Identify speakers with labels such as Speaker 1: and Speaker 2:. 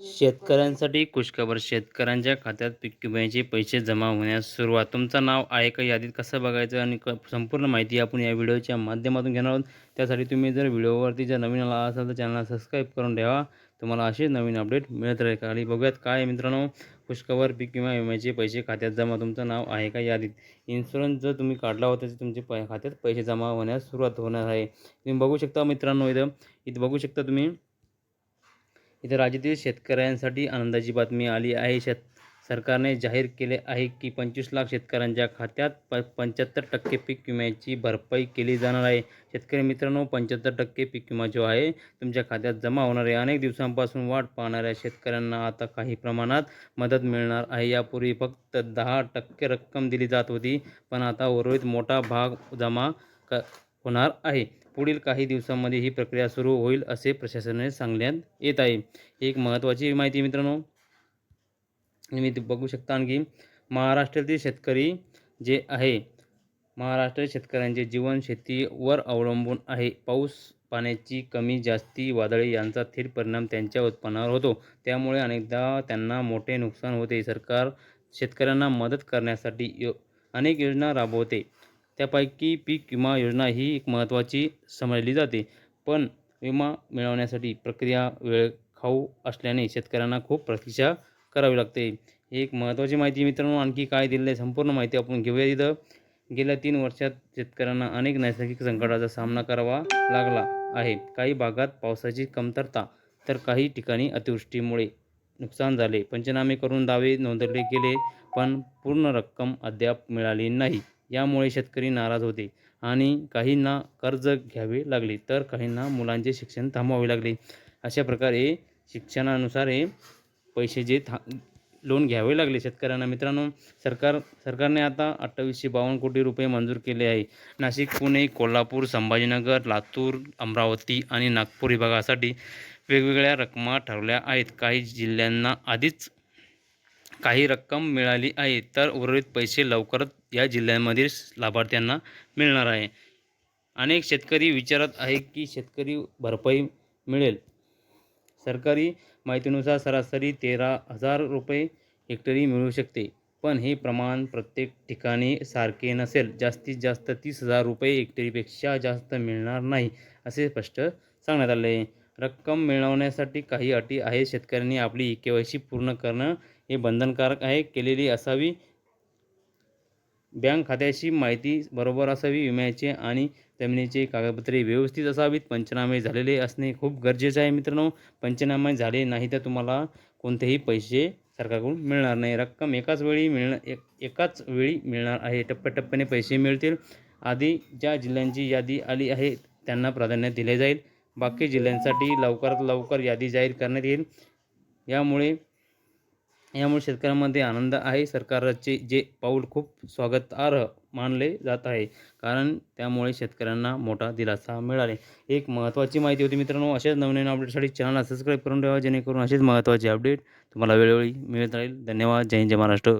Speaker 1: शेतकऱ्यांसाठी खुशखबर. शेतकऱ्यांच्या खात्यात पीक विम्याचे पैसे जमा होण्यास सुरुवात. तुमचं नाव आहे का यादीत कसं बघायचं आणि क संपूर्ण माहिती आपण या व्हिडिओच्या माध्यमातून घेणार आहोत. त्यासाठी तुम्ही जर व्हिडिओवरती जर नवीन आला असाल तर चॅनलला सबस्क्राईब करून ठेवा. तुम्हाला असे नवीन अपडेट मिळत राहील. खाली बघूयात काय मित्रांनो खुशखबर पीक विमा विम्याचे पैसे खात्यात जमा. तुमचं नाव आहे का यादीत. इन्शुरन्स जर तुम्ही काढला होता तर तुमचे प खात्यात पैसे जमा होण्यास सुरुवात होणार आहे. तुम्ही बघू शकता मित्रांनो इथं. इथं बघू शकता तुम्ही इथे राज्यातील शेतकऱ्यांसाठी आनंदाची बातमी आली आहे. शेत सरकारने जाहीर केले आहे की पंचवीस लाख शेतकऱ्यांच्या खात्यात प पंच्याहत्तर टक्के पीक विम्याची भरपाई केली जाणार आहे. शेतकरी मित्रांनो पंच्याहत्तर टक्के पीक विमा जो आहे तुमच्या खात्यात जमा होणार आहे. अनेक दिवसांपासून वाट पाहणाऱ्या शेतकऱ्यांना आता काही प्रमाणात मदत मिळणार आहे. यापूर्वी फक्त दहा टक्के रक्कम दिली जात होती पण आता उर्वरित मोठा भाग जमा क होणार आहे. पुढील काही दिवसांमध्ये ही प्रक्रिया सुरू होईल असे प्रशासनाने सांगण्यात येत आहे. एक महत्त्वाची माहिती मित्रांनो. तुम्ही बघू शकता आणखी. महाराष्ट्रातील शेतकरी जे आहे महाराष्ट्रातील शेतकऱ्यांचे जीवन शेतीवर अवलंबून आहे. पाऊस पाण्याची कमी जास्ती वादळी यांचा थेट परिणाम त्यांच्या उत्पन्नावर होतो. त्यामुळे अनेकदा त्यांना मोठे नुकसान होते. सरकार शेतकऱ्यांना मदत करण्यासाठी यो अनेक योजना राबवते. त्यापैकी पीक विमा योजना ही एक महत्त्वाची समजली जाते. पण विमा मिळवण्यासाठी प्रक्रिया वेळ खाऊ असल्याने शेतकऱ्यांना खूप प्रतीक्षा करावी लागते. ही एक महत्त्वाची माहिती मित्रांनो. आणखी काय दिलेलं आहे संपूर्ण माहिती आपण घेऊया इथं. गेल्या तीन वर्षात शेतकऱ्यांना अनेक नैसर्गिक संकटाचा सामना करावा लागला आहे. काही भागात पावसाची कमतरता तर काही ठिकाणी अतिवृष्टीमुळे नुकसान झाले. पंचनामे करून दावे नोंदवले गेले पण पूर्ण रक्कम अद्याप मिळाली नाही. यामुळे शेतकरी नाराज होते आणि काहींना कर्ज घ्यावे लागले तर काहींना मुलांचे शिक्षण थांबवावे लागले. अशा प्रकारे शिक्षणानुसार हे पैसे जे था लोन घ्यावे लागले शेतकऱ्यांना. मित्रांनो सरकार सरकारने आता अठ्ठावीसशे बावन्न कोटी रुपये मंजूर केले आहे. नाशिक पुणे कोल्हापूर संभाजीनगर लातूर अमरावती आणि नागपूर विभागासाठी वेगवेगळ्या रकमा ठरवल्या आहेत. काही जिल्ह्यांना आधीच काही रक्कम मिळाली आहे तर उर्वरित पैसे लवकरच या जिल्ह्यांमधील लाभार्थ्यांना मिळणार आहे. अनेक शेतकरी विचारत आहे की शेतकरी भरपाई मिळेल. सरकारी माहितीनुसार सरासरी तेरा हजार रुपये हेक्टरी मिळू शकते पण हे प्रमाण प्रत्येक ठिकाणी सारखे नसेल. जास्तीत जास्त तीस हजार रुपये हेक्टरीपेक्षा जास्त मिळणार नाही असे स्पष्ट सांगण्यात आले आहे. रक्कम मिळवण्यासाठी काही अटी आहेत. शेतकऱ्यांनी आपली के वाय सी पूर्ण करणं हे बंधनकारक आहे केलेली असावी. बँक खात्याची माहिती बरोबर असावी विम्याचे आणि जमिनीचे कागदपत्रे व्यवस्थित असावीत. पंचनामे झालेले असणे खूप गरजेचं आहे मित्रांनो. पंचनामे झाले नाही तर तुम्हाला कोणतेही पैसे सरकारकडून मिळणार नाही. रक्कम एकाच वेळी मिळणं एक एकाच वेळी मिळणार आहे. टप्प्याटप्प्याने पैसे मिळतील. आधी ज्या जिल्ह्यांची यादी आली आहे त्यांना प्राधान्य दिले जाईल. बाकी जिल्ह्यांसाठी लवकरात लवकर यादी जाहीर करण्यात येईल. यामुळे यामुळे शेतकऱ्यांमध्ये आनंद आहे. सरकारचे जे पाऊल खूप स्वागतार्ह मानले जात आहे. कारण त्यामुळे शेतकऱ्यांना मोठा दिलासा मिळाले. एक महत्त्वाची माहिती होती मित्रांनो अशाच नवनवीन अपडेटसाठी चॅनलला सबस्क्राईब करून ठेवा जेणेकरून असेच महत्त्वाचे अपडेट तुम्हाला वेळोवेळी मिळत राहील. धन्यवाद. जय हिंद जय महाराष्ट्र.